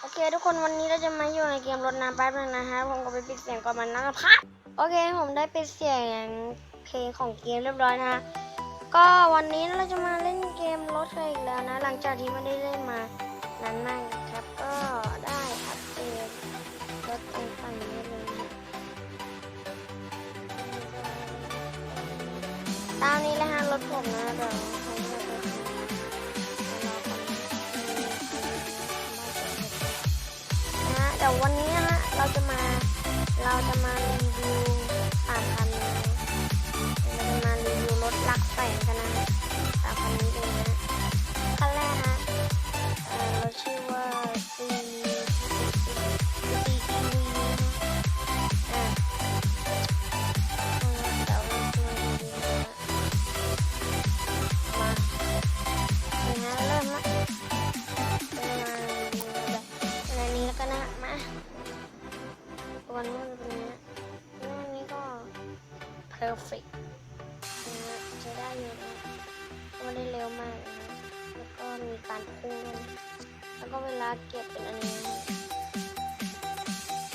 โอเค ทุกคนวันนี้เราจะมาอยู่ในเกมรถน้ำแป๊บนึงนะฮะผมก็ไปปิดเสียงก่อนมันนะครับโอเคผมได้ปิดเสียงเพลงของเกมเรียบร้อยนะฮะก็วันนี้เราจะมาเล่นเกมรถกันอีกแล้วนะ หลังจากที่ไม่ได้เล่นมานานมากครับก็ได้อัปเดตรถตรงฝั่งนี้เลยตามนี้เลยฮะรถผมนะเดี๋ยว perfect นะฮะใช้ได้อยู่นะไม่ได้เร็วมากนะแล้วก็มีการพุ่งด้วยนแล้วก็เวลาเก็บเป็นอันนี้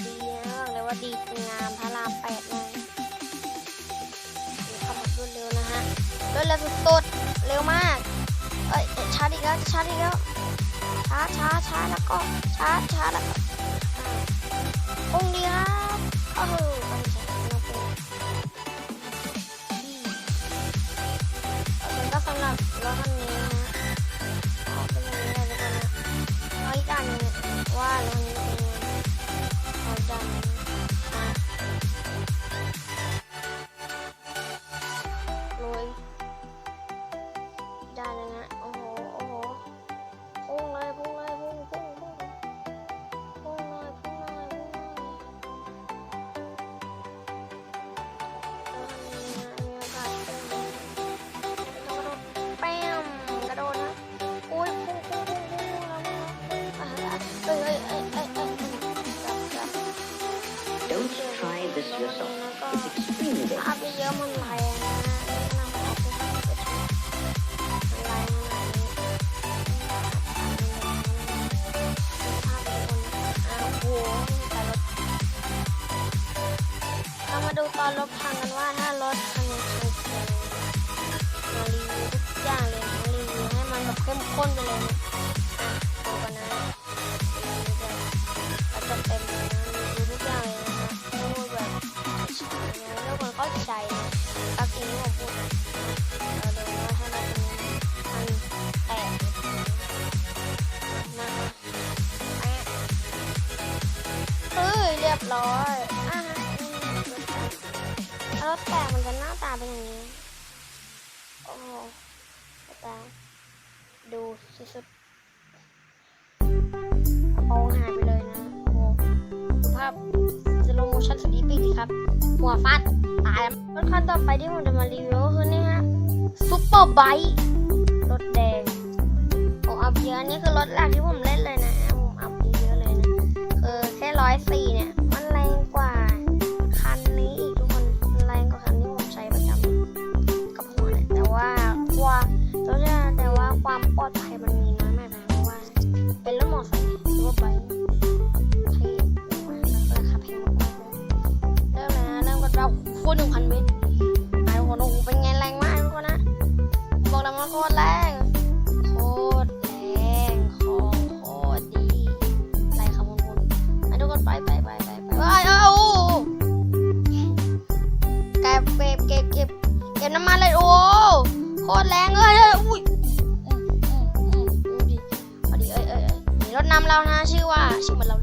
ดีนะบอกเลยว่าดีงามพระรามแปดเลยขับรถรวดเร็วนะฮะรวดเร็วสุดๆเร็วมากเอ้ยเอ้ยชาร์จอีกแล้วชาร์จอีกแล้วช้าช้าช้าแล้วก็ช้าช้าแล้วก็องดีครับโอ้โหำหรับ มารถพังกันว่าถ้ารถพังยังไงมารีวิวทุกอย่างเลยนะรีวิวให้มันแบบเข้มข้นไปเลยนะอะดูกันนะเราจะเต็มเลยนะรีวิวทุกอย่างเลยนะคะพูดแบบช้าๆนะแล้วคนเข้าใจนะตักอินที่ผมพูดเราเดินว่าให้เราเป็นมันแตกมาแปะเฮ้ยเรียบร้อย รถแตกมันจะหน้าตาเป็นอย่างนี้ โอ้โหตา ดูสุดๆกระโปรงหายไปเลยนะ โอ้ดูภาพสโลโมชั่นสตีปีกครับ หัวฟาดตายแล้วรถคันต่อไปที่ผมจะมารีวิวก็คือนี่ฮะซุปเปอร์ไบค์รถแดงผมอัพเยอะอันนี่คือรถแรกที่ผมเล่นเลยนะ ผมอัพเยอะเลยนะ คือแค่ร้อยสี่ เราคูณหนึ่งพันเมตรไอ้โหโอ้โหเป็นไงแรงมากทุกคนนะ บอกเลยว่าโคตรแรงโคตรแรงของโคตรดีไรครับคุณคุณไปทุกคนไปไปไปไปไปไปเอ้าโอ้โหเก็บเก็บเก็บเก็บเก็บน้ำมันเลยโอ้โคตรแรงเลยอุ้ยอืมอืมอืมดูดิเอดิเอยเอ้ยเอ้ยมีรถนำเรานะชื่อว่าชื่อเหมือนเรา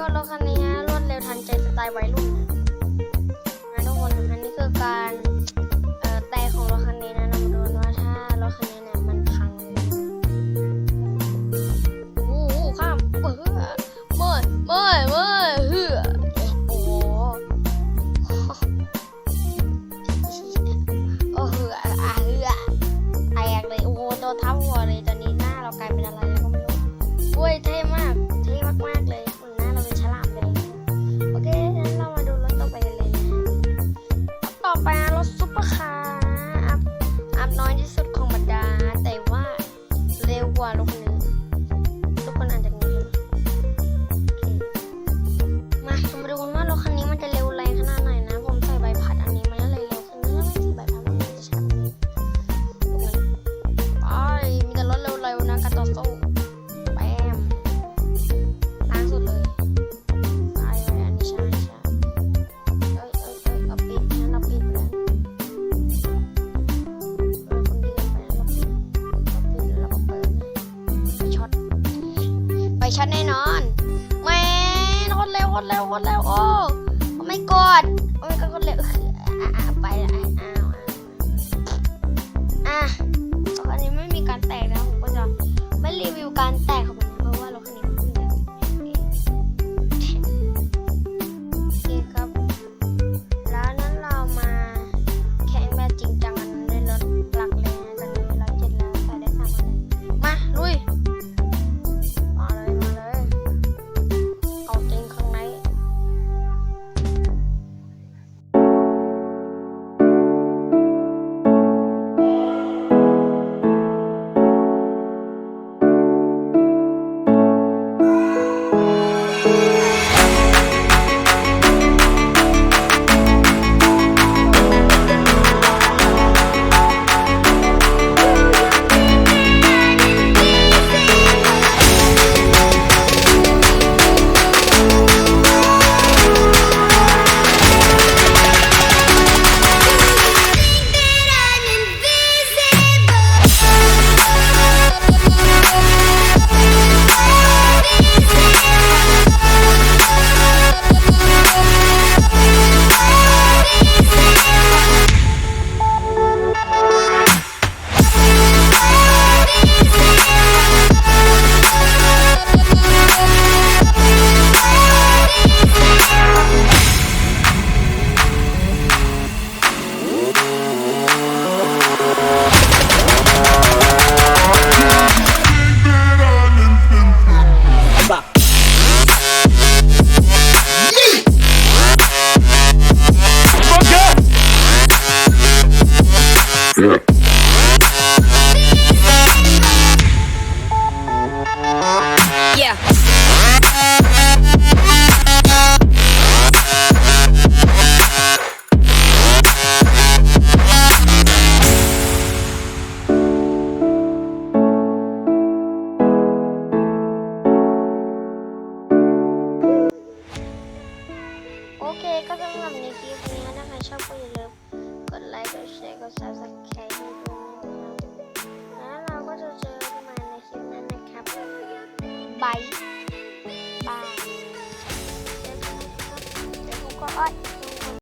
ก็รถคันนี้ฮะรวดเร็วทันใจสไตล์วัยรุ่น ฉันแน่นอนแม่โคตรเร็วโคตรเร็วโคตรเร็วโอ้ไม่กดไม่กดเร็วไปละ ก็สำหรับในคลิปนี้นะคะชอบก็อย่าลืมกดไลค์ กดแชร์ กดซับสไครต์ด้วยนะคะแล้วเราก็จะเจอกันใหม่ในคลิปนั้นนะครับบายบายเดี๋ยวผมก็อ้อย